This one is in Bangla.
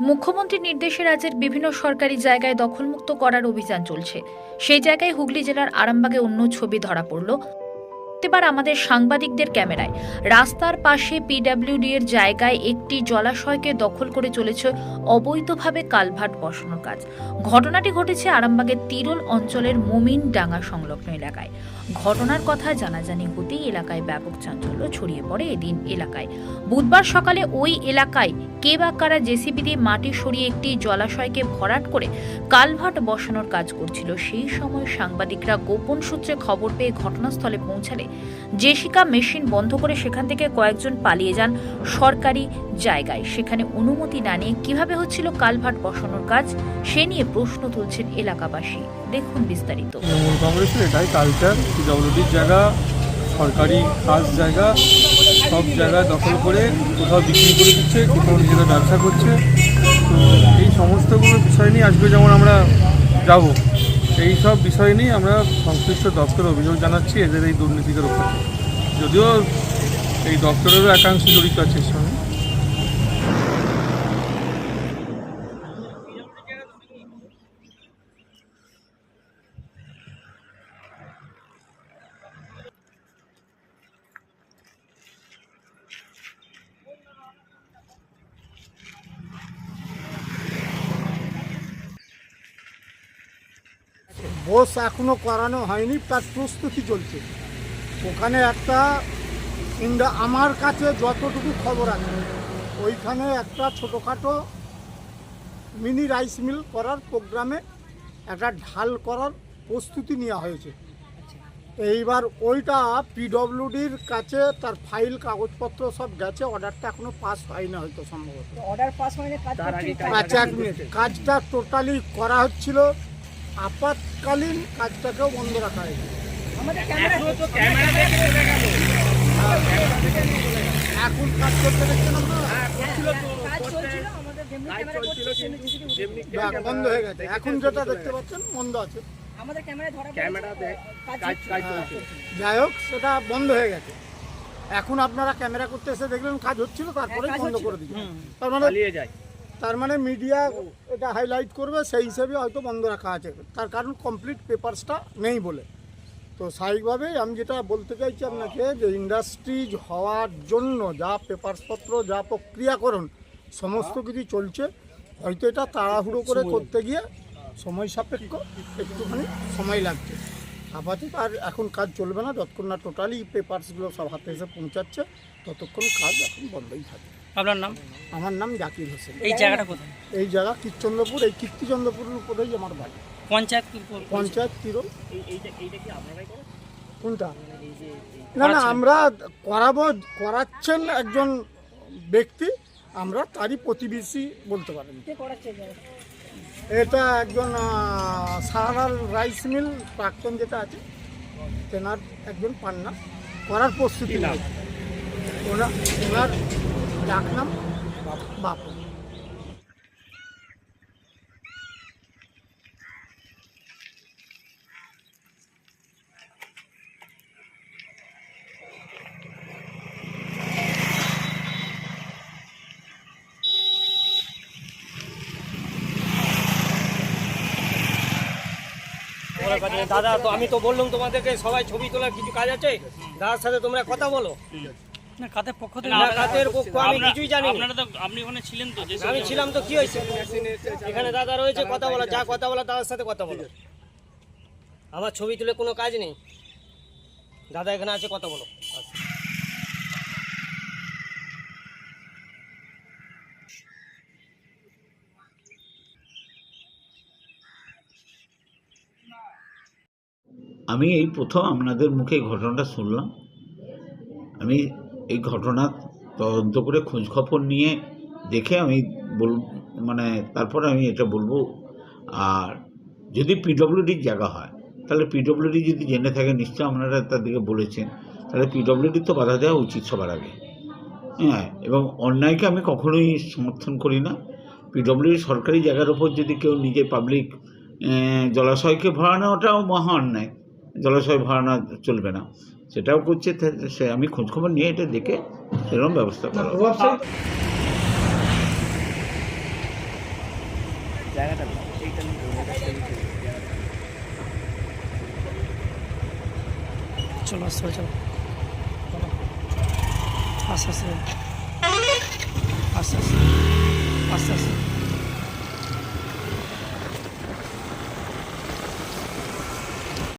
মুখ্যমন্ত্রীর নির্দেশে রাজ্যের বিভিন্ন সরকারি জায়গায় দখলমুক্ত করার অভিযান চলছে। সেই জায়গায় হুগলি জেলার আরামবাগে অন্য ছবি ধরা পড়ল। এবার আমাদের সাংবাদিকদের ক্যামেরায়। রাস্তার পাশে পিডাব্লিউডি এর জায়গায় একটি জলাশয়কে দখল করে চলেছে অবৈধভাবে কালভার্ট বসানোর কাজ। ঘটনাটি ঘটেছে আরামবাগের তিরল অঞ্চলের মোমিন ডাঙ্গা সংলগ্ন এলাকায়। ঘটনার কথা জানাজানি হতেই এলাকায় ব্যাপক চাঞ্চল্য ছড়িয়ে পড়ে এদিন এলাকায়। বুধবার সকালে ওই এলাকায় কে বা কারা জেসিবি দিয়ে মাটি সরিয়ে একটি জলাশয়কে ভরাট করে কালভার্ট বসানোর কাজ করছিল, সেই সময় সাংবাদিকরা গোপন সূত্রে খবর পেয়ে ঘটনাস্থলে পৌঁছালে জেসিকা মেশিন বন্ধ করে সেখান থেকে কয়েকজন পালিয়ে যান সরকারি জায়গায়। সেখানে অনুমতি না নিয়ে কীভাবে হচ্ছিল কালভার্ট বসানোর কাজ, সে নিয়ে প্রশ্ন তুলছেন এলাকাবাসী। দেখুন বিস্তারিত। কংগ্রেসের এটাই কালচার জায়গা, সরকারি কাজ জায়গা, সব জায়গা দখল করে কোথাও বিক্রি করে দিচ্ছে, কোথাও নিজেরা ব্যবসা করছে। তো এই সমস্তগুলো বিষয় নিয়ে আজকে যেমন আমরা যাব। এই সব বিষয় নিয়ে আমরা সংশ্লিষ্ট দপ্তরে অভিযোগ জানাচ্ছি এদের এই দুর্নীতিকে রক্ষা যদিও এই দপ্তরেরও একাংশ জড়িত আছে এর সঙ্গে। বোস এখনও করানো হয়নি তার প্রস্তুতি চলছে। ওখানে একটা ইন্ডা আমার কাছে যতটুকু খবর আছে ওইখানে একটা ছোটোখাটো মিনি রাইস মিল করার প্রোগ্রামে একটা ঢাল করার প্রস্তুতি নেওয়া হয়েছে। এইবার ওইটা পিডব্লিউডির কাছে তার ফাইল কাগজপত্র সব গেছে অর্ডারটা এখনও পাস হয়নি হয়তো সম্ভবত। অর্ডার পাস হয়নি আচ্ছা কাজটা টোটালি করা হচ্ছিল আপাতকালীন কাজটাকেও বন্ধ রাখা হয়েছে। এখন কাজ করতে দেখছেন আপনারা? বন্ধ হয়ে গেছে। এখন যেটা দেখতে পাচ্ছেন বন্ধ আছে। আমাদের ক্যামেরা ধরা ক্যামেরা কাজ চলছে। যাই হোক সেটা বন্ধ হয়ে গেছে। এখন আপনারা ক্যামেরা করতে এসে দেখলেন কাজ হচ্ছিল তারপরে হ্যাঁ, বন্ধ করে দিচ্ছে তার মানে তার মানে মিডিয়া এটা হাইলাইট করবে সেই হিসেবে হয়তো বন্ধ রাখা আছে। তার কারণ কমপ্লিট পেপারসটা নেই বলে। তো স্বাভাবিকভাবেই আমি যেটা বলতে চাইছি আপনাকে যে ইন্ডাস্ট্রিজ হওয়ার জন্য যা পেপারসপত্র যা প্রক্রিয়াকরণ সমস্ত কিছু চলছে হয়তো এটা তাড়াহুড়ো করে করতে গিয়ে সময় সাপেক্ষ একটুখানি সময় লাগছে। আপাতত আর এখন কাজ চলবে না যতক্ষণ না টোটালি পেপারসগুলো সব হাতে এসে পৌঁছাচ্ছে ততক্ষণ কাজ এখন বন্ধই থাকে। আপনার নাম? আমার নাম জাকির হোসেন। এই জায়গাটা কোথায়? এই জায়গা কীর্তনপুর এই কীর্তিচন্দ্রপুরের উপরেই আমার বাড়ি। পঞ্চায়েত পঞ্চায়েত তিরল কোনটা? না না আমরা করাবো করাচ্ছেন একজন ব্যক্তি আমরা তারই প্রতিবেশী বলতে পারেন? এটা একজন সাহারার রাইস মিল প্রাক্তন যেটা আছে তেনার একজন পান্না। করার প্রস্তুতি নেই। ওনার ওনার ডাকনাম বাপু দাদা, তো আমি তো বললাম তোমাদেরকে সবাই ছবি তোলার কিছু কাজ আছে? দাদার সাথে তোমরা কথা বলো। না কাদের পক্ষ থেকে? না, কাদের পক্ষ আমি কিছুই জানি আপনারা তো আপনি ওখানে ছিলেন তো আমি ছিলাম তো কি হয়েছে? এখানে দাদা রয়েছে কথা বলা যা কথা বলা দাদার সাথে কথা বলো। আমার ছবি তুলে কোনো কাজ নেই। দাদা এখানে আছে কথা বলো। আমি এই প্রথম আপনাদের মুখে ঘটনাটা শুনলাম। আমি এই ঘটনা তদন্ত করে খোঁজখবর নিয়ে দেখে আমি বল মানে তারপরে আমি এটা বলব, আর যদি পিডব্লিউডির জায়গা হয়, তাহলে পিডব্লিউডি যদি জেনে থাকে নিশ্চয় আপনারা তাদেরকে বলেছেন, তাহলে পিডব্লিউডির তো বাধা দেওয়া উচিত সবার আগে। হ্যাঁ এবং অন্যায়কে আমি কখনোই সমর্থন করি না। পিডব্লিউডি সরকারি জায়গার ওপর যদি কেউ নিজে পাবলিক জলাশয়কে ভরানোটাও মহা অন্যায়। জলাশয় ভরানো চলবে না। সেটাও করছে সে আমি খোঁজখবর নিয়ে এটা দেখে সেরকম ব্যবস্থা করা। চলো আসতে চলো। আস্তে আস্তে। আস্তে আস্তে। আস্তে আস্তে।